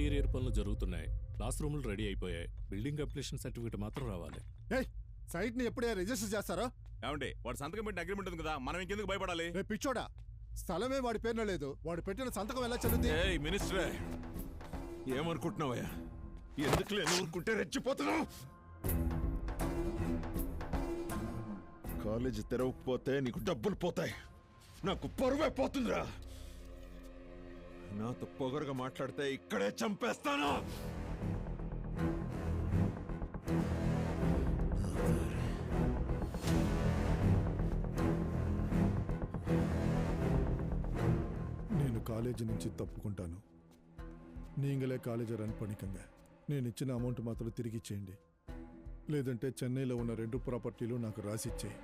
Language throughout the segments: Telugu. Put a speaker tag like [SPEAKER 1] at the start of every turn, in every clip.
[SPEAKER 1] ఇంటీరియర్ పనులు జరుగుతున్నాయి. క్లాస్ రూములు రెడీ అయిపోయాయి. బిల్డింగ్ అప్లికేషన్ సర్టిఫికేట్ మాత్రం రావాలి.
[SPEAKER 2] ఏయ్ సైట్ని ఎప్పుడే రిజిస్టర్ చేస్తారో?
[SPEAKER 3] ఏమండి వాడు సంతకం పెట్టిన అగ్రిమెంట్ ఉంది కదా మనం ఇంకెందుకు భయపడాలి?
[SPEAKER 2] రే పిచ్చోడా స్థలమే వాడి పేరున లేదు. వాడు పెట్టిన సంతకం ఎలా చదివింది
[SPEAKER 3] ఏయ్ మినిస్టరే ఏమనుకుంటున్నావయ్యా? ఎందుకు లేని ఊరుకుంటే రెచ్చిపోతున్నావు? కాలేజీ తెరవకపోతే నీకు డబ్బులు పోతాయి. నాకు పరువే పోతుందిరా. నాతో పొగరుగా మాట్లాడితే ఇక్కడే చంపేస్తాను!
[SPEAKER 2] నేను కాలేజీ నుంచి తప్పుకుంటాను. నీంగలే కాలేజీ రన్ పనికంగా నేను ఇచ్చిన అమౌంట్ మాత్రం తిరిగి ఇచ్చేయండి. లేదంటే చెన్నైలో ఉన్న రెండు ప్రాపర్టీలు నాకు రాసిచ్చేయి.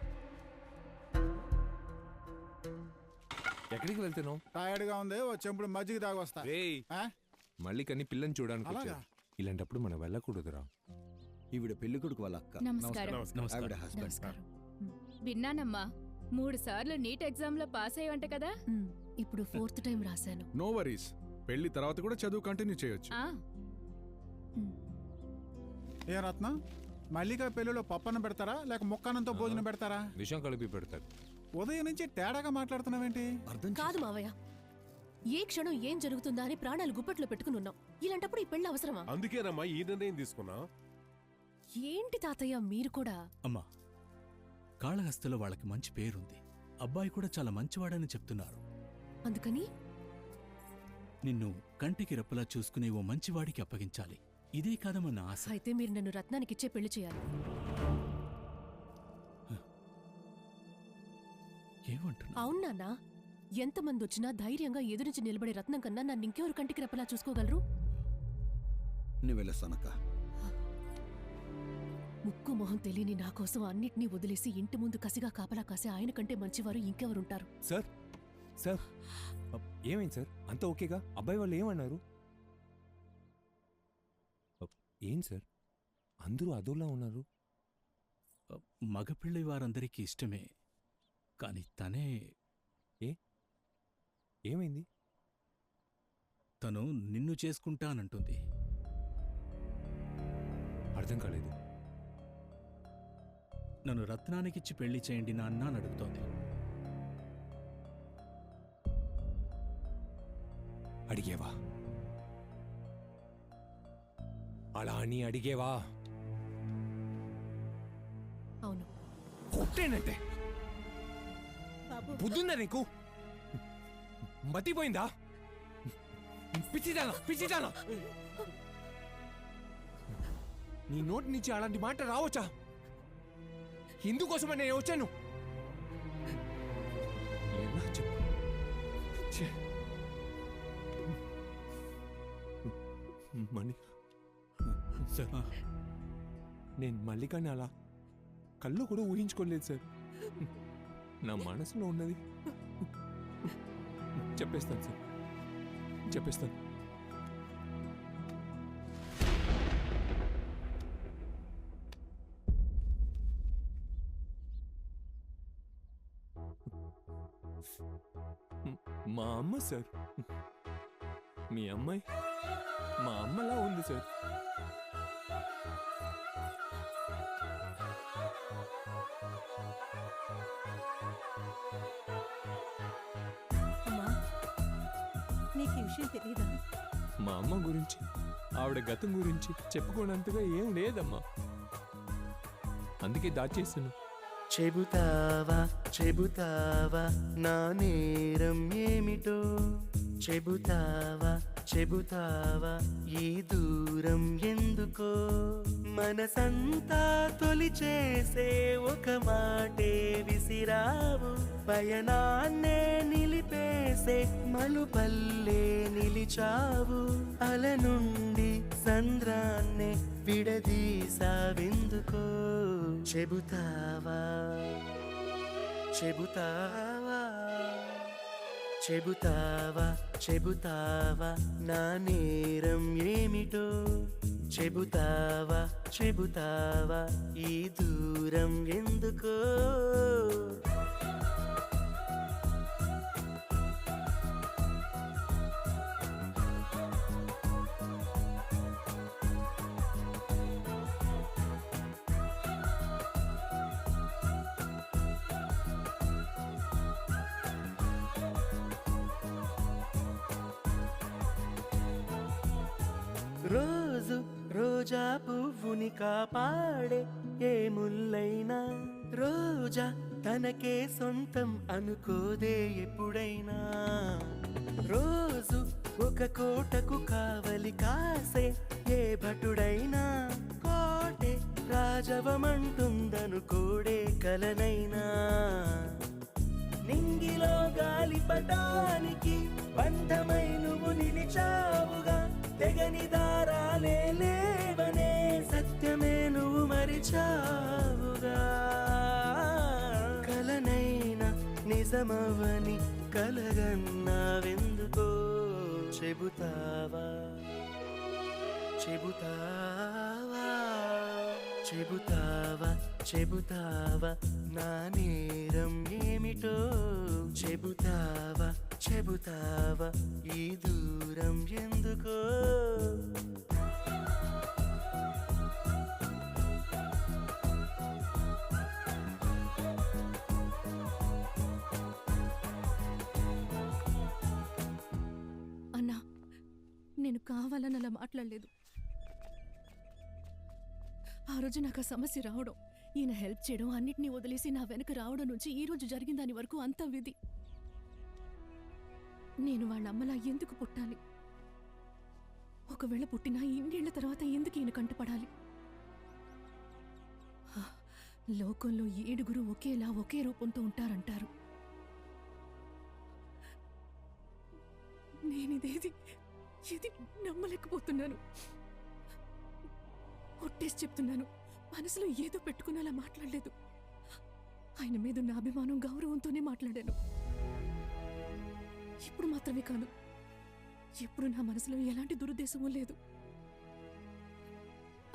[SPEAKER 4] ఎక్కడికి వెళ్తున్నావు
[SPEAKER 5] టైర్డ్గా ఉంది ఓ చెంపుడు మజ్జిగ తాగి వస్తా.
[SPEAKER 4] రేయ్!
[SPEAKER 5] ఆ?
[SPEAKER 4] మళ్ళీ కన్నీ పిల్లని చూడడానికి
[SPEAKER 5] అలాగా?
[SPEAKER 4] వచ్చారు. ఇలాంటప్పుడు మనం వెళ్ళకూడదురా.
[SPEAKER 6] ఈవిడ పెళ్ళి కొడుకు వాళ్ళ అక్క.
[SPEAKER 7] నమస్కారం.
[SPEAKER 6] ఆవిడ హస్బెండ్
[SPEAKER 7] నమస్కారం.
[SPEAKER 8] విన్నానమ్మా మూడు సార్లు నీట్ ఎగ్జామ్లో పాస్ అయ్యంట కదా?
[SPEAKER 7] ఇప్పుడు ఫోర్త్ టైం రాశాను.
[SPEAKER 5] No worries. పెళ్ళి తర్వాత కూడా చదువు కంటిన్యూ చేయొచ్చు.
[SPEAKER 8] ఆ.
[SPEAKER 5] ఏ రత్నం మల్లిక పెళ్ళిలో పప్పన్న పెడతారా లేక ముక్కానంతో భోజనం పెడతారా?
[SPEAKER 4] విషయం కలిపి పెడతారు.
[SPEAKER 5] ఉదయం నుంచి తేడాగా మాట్లాడుతున్నావేంటి?
[SPEAKER 6] అర్థం
[SPEAKER 7] కాదు మావయ్య. ఏ క్షణం ఏం జరుగుతుందా అని ప్రాణాలు గుప్పట్లో పెట్టుకుని ఉన్నాం. ఇలాంటప్పుడు ఈ పెళ్ళి అవసరమా?
[SPEAKER 9] అందుకేనమ్మా ఈ నిర్ణయం తీసుకున్నా.
[SPEAKER 7] ఏంటి తాతయ్య మీరు కూడా?
[SPEAKER 10] అమ్మా కాళహస్తిలో వాళ్ళకి మంచి పేరుంది. అబ్బాయి కూడా చాలా మంచివాడని చెప్తున్నారు.
[SPEAKER 7] అందుకని?
[SPEAKER 10] నిన్ను కంటికి రెప్పలా చూసుకునే ఓ మంచివాడికి అప్పగించాలి. ఇదే కాదమ్మా నా ఆశ.
[SPEAKER 7] అయితే మీరు నన్ను రత్నానికిచ్చే పెళ్ళి చేయాలి.
[SPEAKER 10] ఏమంటున్నా
[SPEAKER 7] అవును నాన్న. ఎంతమంది వచ్చినా ధైర్యంగా ఎదురించి నిలబడే రత్నం కన్నా నన్ను ఇంకెవరు కంటికి రెప్పలా చూసుకోగలరు?
[SPEAKER 6] నువ్వు వెళ్ళొస్తానక్క
[SPEAKER 7] ముక్కు మొహం తెలియని నా కోసం అన్నిటినీ వదిలేసి ఇంటి ముందు కసిగా కాపలా కాసే ఆయన కంటే మంచివారు ఇంకెవరుంటారు?
[SPEAKER 4] సార్ సార్ అబ్, ఏమైంది సార్? అంత ఓకేగా? అబ్బాయి వాళ్ళు ఏమన్నారు? అబ్, ఏం సార్? అందరూ అదోలా ఉన్నారు?
[SPEAKER 10] మగపిళ్ళి వారందరికీ ఇష్టమే. కాని తనే
[SPEAKER 4] ఏమైంది?
[SPEAKER 10] తను నిన్ను చేసుకుంటానంటుంది.
[SPEAKER 4] అర్థం కాలేదు.
[SPEAKER 10] నన్ను రత్నానికిచ్చి పెళ్ళి చేయండి నాన్న అని అడుగుతోంది.
[SPEAKER 4] అడిగేవా? అలా అని అడిగేవా?
[SPEAKER 7] అవును.
[SPEAKER 4] కొట్టేనంటే బుద్ధుందా నీకు? మతిపోయిందా పిచ్చిదానా పిచ్చిదానా నీ నోటి నుంచి అలాంటి మాట రావచ్చా? ఇందుకోసమే నేను వచ్చాను? మణి సార్ నేను మల్లికాని అలా కళ్ళు కూడా ఊహించుకోలేదు సార్. నా మనసులో ఉన్నది. చెప్పేస్తాను సార్. చెప్పేస్తాను. మా అమ్మ సార్. మీ అమ్మాయి మా అమ్మలా ఉంది సార్.
[SPEAKER 7] నీకు ఈ విషయం తెలీదా?
[SPEAKER 4] మా అమ్మ గురించి ఆవిడ గతం గురించి చెప్పుకోనంతగా ఏం లేదమ్మా. అందుకే దాచేసాను
[SPEAKER 11] చెబుతావా చెబుతావా నా నేరం ఏమిటో? చెబుతావా చెబుతావా ఈ దూరం ఎందుకో? మనసంతా తొలి చేసే ఒక మాటే విసిరావు. పయనాన్నే నిలిపేసే మలుపల్లే నిలిచావు. అల నుండి సంద్రాన్నే విడదీసావెందుకో? చెబుతావా? చెబుతావా? చెబుతావా? చెబుతావా? నా నేరం ఏమిటో? చెబుతావా చెబుతావా ఈ దూరం ఎందుకో? రోజు రోజా పువ్వుని కాపాడే ఏ ముల్లైనా రోజా తనకే సొంతం అనుకోదే ఎప్పుడైనా. రోజు ఒక కోటకు కావలి కాసే ఏ భటుడైనా కోటే రాజవమంటుందనుకోడే కలనైనా. నింగిలో గాలిపటానికి బంధమై నువ్వు నిలిచావుగా తెగని దారాలే లేవనే సత్యమే నువ్వు మరిచావుగా. కలనైనా నిజమవని కలగన్నావెందుకో చెబుతావా? చెబుతావా? చెబుతావా? చెబుతావా? నా నేరం ఏమిటో చెబుతావా? చెబుతావా? ఈ దూరం ఎందుకో
[SPEAKER 7] కావాలని అలా మాట్లాడలేదు. ఆ రోజు నాకు ఆ సమస్య రావడం ఈయన హెల్ప్ చేయడం అన్నిటినీ వదిలేసి నా వెనక రావడం నుంచి ఈ రోజు జరిగిన దాని వరకు అంత విధి. నేను వాళ్ళ అమ్మలా ఎందుకు పుట్టాలి? ఒకవేళ పుట్టినా ఇన్నేళ్ళ తర్వాత ఎందుకు ఈయన కంటపడాలి? లోకంలో ఏడుగురు ఒకేలా ఒకే రూపంతో ఉంటారంటారు. నేనిదేది ఇది నమ్మలేకపోతున్నాను. కొట్టేసి చెప్తున్నాను. మనసులో ఏదో పెట్టుకుని అలా మాట్లాడలేదు. ఆయన మీద నా అభిమానం గౌరవంతోనే మాట్లాడాను. ఇప్పుడు మాత్రమే కాదు ఎప్పుడు నా మనసులో ఎలాంటి దురుద్దేశమూ లేదు.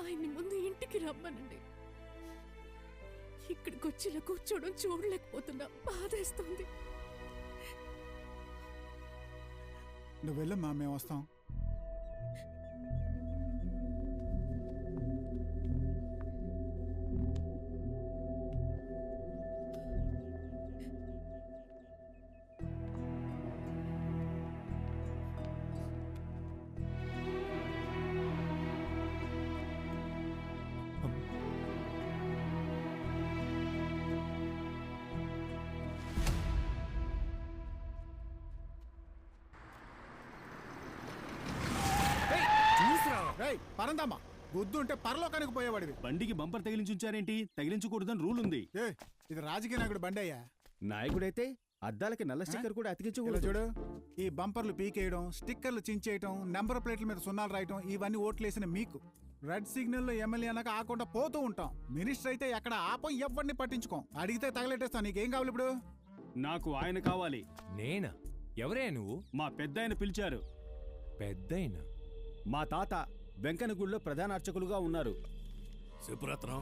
[SPEAKER 7] ఆయన్ని ముందు ఇంటికి రమ్మనండి. ఇక్కడికి వచ్చి ఇలా కూర్చోవడం చూడలేకపోతున్నా. బాధేస్తుంది.
[SPEAKER 5] నువ్వెళ్ళమ్మా మేము వస్తాం. పరందమ్మా ఉంటే పరలోకానికి పోయేవాడివి.
[SPEAKER 10] బండికి బంపర్ తగిలించుంచారేంటి తగిలించకూడదని రూల్ ఉంది.
[SPEAKER 5] ఏ ఇది రాజకీయ నాయకుడు బండి అయ్యా
[SPEAKER 10] నాయకుడైతే అద్దాలకి నల్ల స్టిక్కర్ కూడా అతికించకూడదు.
[SPEAKER 5] చూడు ఈ బంపర్లు పీకేయడం స్టిక్కర్లు చించేయటం నెంబర్ ప్లేట్ల మీద సున్నాలు రాయటం ఇవన్నీ ఓట్లేసిన మీకు. రెడ్ సిగ్నల్లో ఎమ్మెల్యే అనక ఆకుండా పోతూ ఉంటాం. మినిస్టర్ అయితే ఎక్కడ ఆపం ఎవరిని పట్టించుకోం. అడిగితే తగలెట్టేస్తాం నీకేం కావాలి ఇప్పుడు?
[SPEAKER 10] నాకు ఆయన కావాలి.
[SPEAKER 4] నేనా? ఎవరే నువ్వు?
[SPEAKER 10] మా పెద్ద పిలిచారు.
[SPEAKER 4] పెద్దయినా?
[SPEAKER 10] మా తాత వెంకనగుడిలో ప్రధాన అర్చకులుగా ఉన్నారు.
[SPEAKER 1] శుభ్రత్నం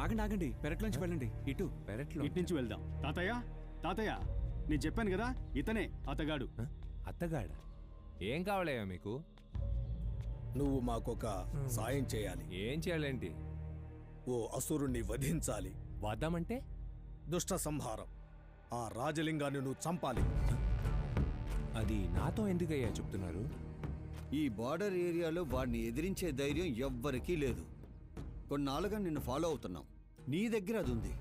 [SPEAKER 10] ఆగండి ఆగండి. పెరట్లోంచి వెళ్ళండి. ఇటు.
[SPEAKER 4] పెరట్లో
[SPEAKER 10] ఇటు నుంచి వెళ్దాం. తాతయ్య తాతయ్య నేను చెప్పాను కదా ఇతనే అతగాడు?
[SPEAKER 4] అత్తగాడ? ఏం కావాలయ్యా మీకు?
[SPEAKER 12] నువ్వు మాకొక సాయం చేయాలి.
[SPEAKER 4] ఏం చేయాలేంటి
[SPEAKER 12] ఓ అసురుణ్ణి వధించాలి.
[SPEAKER 4] వద్దామంటే?
[SPEAKER 12] దుష్ట సంహారం. ఆ రాజలింగాన్ని నువ్వు చంపాలి.
[SPEAKER 4] అది నాతో ఎందుకయ్యా చెప్తున్నారు?
[SPEAKER 6] ఈ బార్డర్ ఏరియాలో వాడిని ఎదిరించే ధైర్యం ఎవ్వరికీ లేదు. కొన్నాళ్ళుగా నిన్ను ఫాలో అవుతున్నాం. నీ దగ్గర అది ఉంది.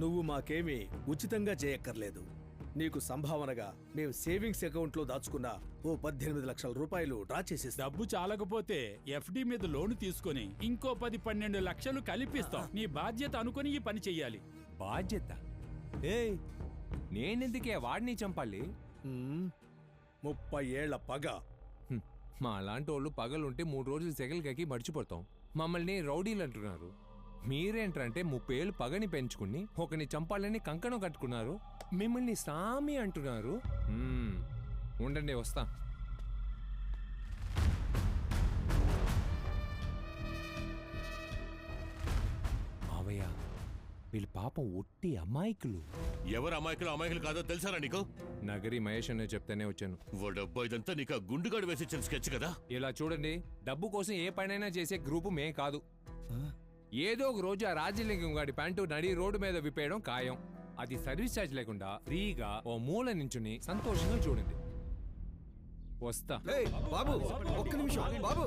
[SPEAKER 12] నువ్వు మాకేమీ ఉచితంగా చేయక్కర్లేదు. నీకు సంభావనగా మేము సేవింగ్స్ అకౌంట్లో దాచుకున్న ఓ పద్దెనిమిది లక్షల రూపాయలు డ్రా చేసేస్తాం.
[SPEAKER 13] డబ్బు చాలకపోతే ఎఫ్డి మీద లోను తీసుకొని ఇంకో పది పన్నెండు లక్షలు కలిపిస్తాం. నీ బాధ్యత అనుకుని ఈ పని చెయ్యాలి.
[SPEAKER 4] బాధ్యత? ఏయ్ నేనెందుకే వాడిని చంపాలి.
[SPEAKER 12] ముప్పై ఏళ్ళ పగ.
[SPEAKER 4] మా అలాంటి వాళ్ళు పగలుంటే మూడు రోజులు సెగలికకి మర్చిపోతాం. మమ్మల్ని రౌడీలు అంటున్నారు. మీరేంటంటే ముప్పై ఏళ్ళు పగని పెంచుకుని ఒకని చంపాలని కంకణం కట్టుకున్నారు. మిమ్మల్ని సామి అంటున్నారు. ఉండండి వస్తా. మావయ్య వీళ్ళ పాపం ఒట్టి అమాయకులు.
[SPEAKER 3] ఎవరు అమాయకులు అమాయకులు కాదో తెలుసారా నీకు?
[SPEAKER 4] నగరి మహేష్ అనే చెప్తేనే వచ్చాను.
[SPEAKER 3] ఓ డబ్బు ఇదంతా నీకు ఆ గుండుగాడు వేసి ఇచ్చిన స్కెచ్ కదా?
[SPEAKER 4] ఇలా చూడండి డబ్బు కోసం ఏ పనైనా చేసే గ్రూపు మే కాదు. ఏదో ఒక రోజు ఆ రాజలింగం గాడి ప్యాంటు నడి రోడ్డు మీద విప్పేయడం ఖాయం. అది సర్వీస్ ఛార్జ్ లేకుండా ఫ్రీగా ఓ మూల నించుని సంతోషంగా చూడండి. వస్తా.
[SPEAKER 6] ఏయ్, బాబు ఒక్క నిమిషం బాబు.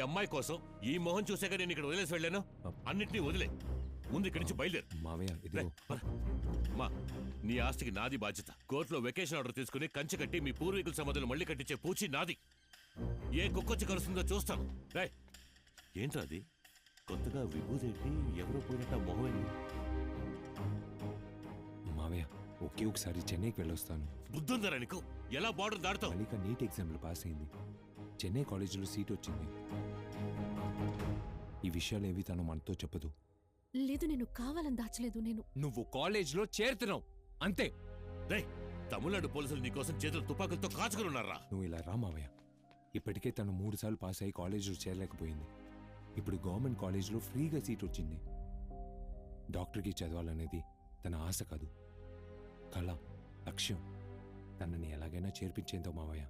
[SPEAKER 3] అమ్మాయి కోసం ఈ మొహం చూసాక నేను ఇక్కడ వదిలేసి వెళ్ళాను. అన్నిటినీ వదిలే. ముందు ఇక్కడి నుంచి బయలుదేరు.
[SPEAKER 4] మావయ్య.
[SPEAKER 3] మా నీ ఆస్తికి నాది బాధ్యత. కోర్టులో వెకేషన్ ఆర్డర్ తీసుకుని కంచె కట్టి మీ పూర్వీకుల సమాధులు మళ్ళీ కట్టించే పూచి నాది. ఏ కుక్కొచ్చి కలుస్తుందో చూస్తాను. రేయ్ ఏంట్రా అది? కొత్తగా విభూదేంటి ఎవరో పోయినట్ట మొహమేంటి
[SPEAKER 4] మావయ్య ఒకే ఒకసారి చెన్నైకి వెళ్ళొస్తాను.
[SPEAKER 3] బుద్ధుందరా నీకు? ఎలా బార్డర్ దాడతావు
[SPEAKER 4] నీట్ ఎగ్జామ్లో పాస్ అయింది. చెన్నై కాలేజీలో సీట్ వచ్చింది. ఈ విషయాలు ఏవి తను మనతో చెప్పదు.
[SPEAKER 7] లేదు నేను కావాలని దాచలేదు నేను
[SPEAKER 4] నువ్వు కాలేజీలో చేరుతున్నావు. అంతే.
[SPEAKER 3] రేయ్ తమిళనాడు పోలీసులు నీకోసం చేతులు తుపాకులతో కాచుకుని ఉన్నారా
[SPEAKER 4] నువ్వు ఇలా రా మావయ్య. ఇప్పటికే తను మూడు సార్లు పాస్ అయ్యి కాలేజీలో చేరలేకపోయింది. ఇప్పుడు గవర్నమెంట్ కాలేజీలో ఫ్రీగా సీట్ వచ్చింది. డాక్టర్కి చదవాలనేది తన ఆశ కాదు. కళ లక్ష్యం. తనని ఎలాగైనా చేర్పించేంతో మావయ్య.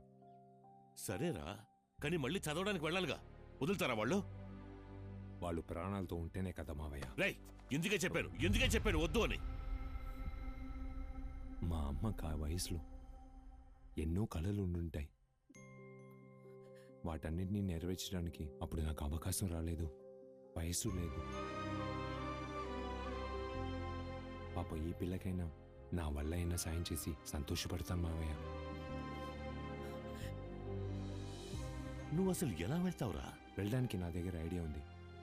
[SPEAKER 3] సరేరా కానీ మళ్ళీ చదవడానికి వెళ్ళాలిగా. వదులుతారా వాళ్ళు?
[SPEAKER 4] వాళ్ళు ప్రాణాలతో ఉంటేనే కదా మావయ్య.
[SPEAKER 3] రేయ్ ఎందుకే చెప్పాను ఎందుకే చెప్పాను వద్దు అని.
[SPEAKER 4] మా అమ్మకు ఆ వయసులో ఎన్నో కళలు ఉండుంటాయి. వాటన్నిటినీ నెరవేర్చడానికి అప్పుడు నాకు అవకాశం రాలేదు. వయస్సు లేదు. పాప ఈ పిల్లకైనా నా వల్ల అయినా సాయం చేసి సంతోషపడతాను మావయ్య.
[SPEAKER 3] నువ్వు అసలు ఎలా వెళ్తావురా?
[SPEAKER 4] వెళ్ళడానికి నా దగ్గర ఐడియా ఉంది.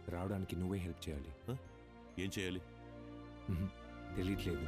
[SPEAKER 4] రావడానికి నువ్వే హెల్ప్ చేయాలి.
[SPEAKER 3] ఏం చేయాలి?
[SPEAKER 4] తెలియట్లేదు